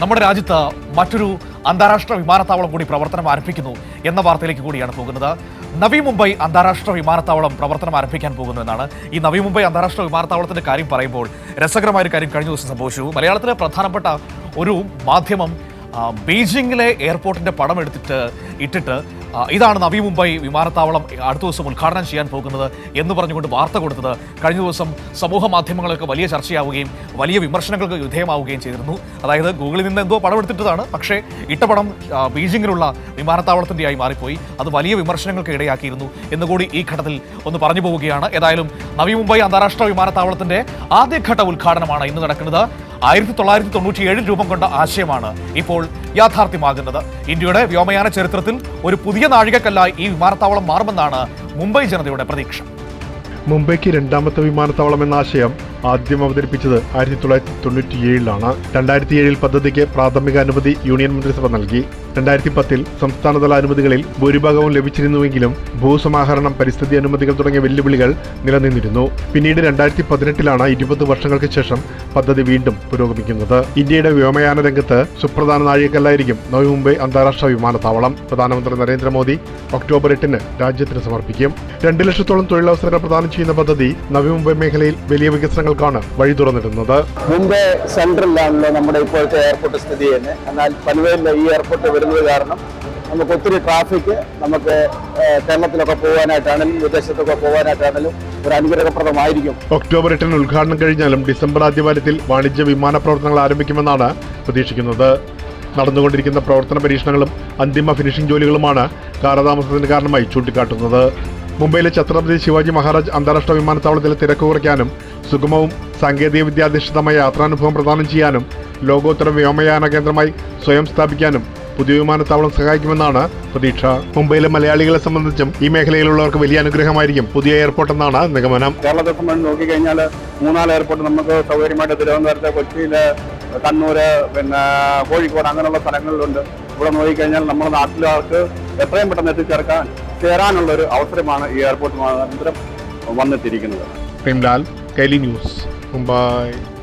നമ്മുടെ രാജ്യത്ത് മറ്റൊരു അന്താരാഷ്ട്ര വിമാനത്താവളം കൂടി പ്രവർത്തനം ആരംഭിക്കുന്നു എന്ന വാർത്തയിലേക്ക് കൂടിയാണ് പോകുന്നത്. നവി മുംബൈ അന്താരാഷ്ട്ര വിമാനത്താവളം പ്രവർത്തനം ആരംഭിക്കാൻ പോകുന്നു എന്നാണ് ഈ നവി മുംബൈ അന്താരാഷ്ട്ര വിമാനത്താവളത്തിന്റെ കാര്യം പറയുമ്പോൾ രസകരമായ ഒരു കാര്യം കഴിഞ്ഞ ദിവസം സംഭവിച്ചു. മലയാളത്തിലെ പ്രധാനപ്പെട്ട ഒരു മാധ്യമം ബീജിംഗിലെ എയർപോർട്ടിന്റെ പടം എടുത്തിട്ട് ഇട്ടിട്ട് ഇതാണ് നവി മുംബൈ വിമാനത്താവളം അടുത്ത ദിവസം ഉദ്ഘാടനം ചെയ്യാൻ പോകുന്നത് എന്ന് പറഞ്ഞുകൊണ്ട് വാർത്ത കൊടുത്തത് കഴിഞ്ഞ ദിവസം സമൂഹ മാധ്യമങ്ങളൊക്കെ വലിയ ചർച്ചയാവുകയും വലിയ വിമർശനങ്ങൾക്ക് വിധേയമാവുകയും ചെയ്തിരുന്നു. അതായത് ഗൂഗിളിൽ നിന്ന് എന്തോ പടം എടുത്തിട്ടതാണ്. പക്ഷേ ഇട്ടപടം ബീജിംഗിലുള്ള വിമാനത്താവളത്തിന്റെ ആയി മാറിപ്പോയി. അത് വലിയ വിമർശനങ്ങൾക്ക് ഇടയാക്കിയിരുന്നു എന്നുകൂടി ഈ ഘട്ടത്തിൽ ഒന്ന് പറഞ്ഞു പോവുകയാണ്. ഏതായാലും നവി മുംബൈ അന്താരാഷ്ട്ര വിമാനത്താവളത്തിന്റെ ആദ്യഘട്ട ഉദ്ഘാടനമാണ് ഇന്ന് നടക്കുന്നത്. ആയിരത്തി തൊള്ളായിരത്തി തൊണ്ണൂറ്റി ഏഴിൽ രൂപം കൊണ്ട ആശയമാണ് ഇപ്പോൾ യാഥാർത്ഥ്യമാകുന്നത്. ഇന്ത്യയുടെ വ്യോമയാന ചരിത്രത്തിൽ ഒരു പുതിയ നാഴികക്കല്ലായി ഈ വിമാനത്താവളം മാറുമെന്നാണ് മുംബൈ ജനതയുടെ പ്രതീക്ഷ. മുംബൈക്ക് രണ്ടാമത്തെ വിമാനത്താവളം എന്ന ആശയം ആദ്യം അവതരിപ്പിച്ചത് ആയിരത്തി തൊള്ളായിരത്തി തൊണ്ണൂറ്റി ഏഴിലാണ് രണ്ടായിരത്തി ഏഴിൽ പദ്ധതിക്ക് പ്രാഥമിക അനുമതി യൂണിയൻ മന്ത്രിസഭ നൽകി. രണ്ടായിരത്തി പത്തിൽ സംസ്ഥാനതല അനുമതികളിൽ ഭൂരിഭാഗവും ലഭിച്ചിരുന്നുവെങ്കിലും ഭൂസമാഹരണം പരിസ്ഥിതി അനുമതികൾ തുടങ്ങിയ വെല്ലുവിളികൾ നിലനിന്നിരുന്നു. പിന്നീട് രണ്ടായിരത്തി പതിനെട്ടിലാണ് ഇരുപത് വർഷങ്ങൾക്ക് ശേഷം പദ്ധതി വീണ്ടും പുരോഗമിക്കുന്നത്. ഇന്ത്യയുടെ വ്യോമയാന രംഗത്ത് സുപ്രധാന നാഴികക്കല്ലായിരിക്കും നവി മുംബൈ അന്താരാഷ്ട്ര വിമാനത്താവളം. പ്രധാനമന്ത്രി നരേന്ദ്രമോദി ഒക്ടോബർ എട്ടിന് രാജ്യത്തിന് സമർപ്പിക്കും. രണ്ട് ലക്ഷത്തോളം തൊഴിലവസരങ്ങൾ പ്രദാനം ചെയ്യുന്ന പദ്ധതി നവി മുംബൈ മേഖലയിൽ വലിയ വികസനങ്ങൾക്കാണ് വഴി തുറന്നിരുന്നത് മുംബൈ സെൻട്രലിലാണല്ലോ നമ്മുടെ ഇപ്പോഴത്തെ എയർപോർട്ട് സ്ഥിതി ചെയ്യുന്നത്. എന്നാൽ പനുവേലിലെ ഈ എയർപോർട്ട് വരുന്നത് കാരണം നമുക്ക് ഒത്തിരി ട്രാഫിക് നമുക്ക് കേരളത്തിലൊക്കെ പോകാനായിട്ടാണെങ്കിലും വിദേശത്തൊക്കെ പോകാനായിട്ടാണെങ്കിലും ഒരു അനുഗ്രഹപ്രദമായിരിക്കും. ഒക്ടോബർ എട്ടിന് ഉദ്ഘാടനം കഴിഞ്ഞാലും ഡിസംബർ ആദ്യവാരത്തിൽ വാണിജ്യ വിമാന പ്രവർത്തനങ്ങൾ ആരംഭിക്കുമെന്നാണ് പ്രതീക്ഷിക്കുന്നത്. നടന്നുകൊണ്ടിരിക്കുന്ന പ്രവർത്തന പരീക്ഷണങ്ങളും അന്തിമ ഫിനിഷിംഗ് ജോലികളുമാണ് കാലതാമസത്തിന് കാരണമായി ചൂണ്ടിക്കാട്ടുന്നത്. മുംബൈയിലെ ഛത്രപതി ശിവാജി മഹാരാജ് അന്താരാഷ്ട്ര വിമാനത്താവളത്തിലെ തിരക്ക് കുറയ്ക്കാനും സുഗമവും സാങ്കേതിക വിദ്യാധിഷ്ഠിതമായ യാത്രാനുഭവം പ്രദാനം ചെയ്യാനും ലോകോത്തര വ്യോമയാന കേന്ദ്രമായി സ്വയം സ്ഥാപിക്കാനും പുതിയ വിമാനത്താവളം സഹായിക്കുമെന്നാണ് പ്രതീക്ഷ. മുംബൈയിലെ മലയാളികളെ സംബന്ധിച്ചും ഈ മേഖലയിലുള്ളവർക്ക് വലിയ അനുഗ്രഹമായിരിക്കും പുതിയ എയർപോർട്ട് എന്നാണ് നിഗമനം. കേരളത്തെ സംബന്ധിച്ച് നോക്കിക്കഴിഞ്ഞാൽ മൂന്നാൽ എയർപോർട്ട് നമുക്ക് സൗകര്യമായിട്ട് തിരുവനന്തപുരത്ത് കൊച്ചിയിൽ കണ്ണൂര് പിന്നെ കോഴിക്കോട് അങ്ങനെയുള്ള സ്ഥലങ്ങളിലുണ്ട്. ഇവിടെ നോക്കിക്കഴിഞ്ഞാൽ നമ്മുടെ നാട്ടിലെ ആൾക്ക് എത്രയും പെട്ടെന്ന് എത്തിച്ചേർക്കാൻ ചേരാനുള്ള ഒരു അവസരമാണ് ഈ എയർപോർട്ട് മുഖാന്തരം വന്നെത്തിയിരിക്കുന്നത് Premlal Kelly News. um bye.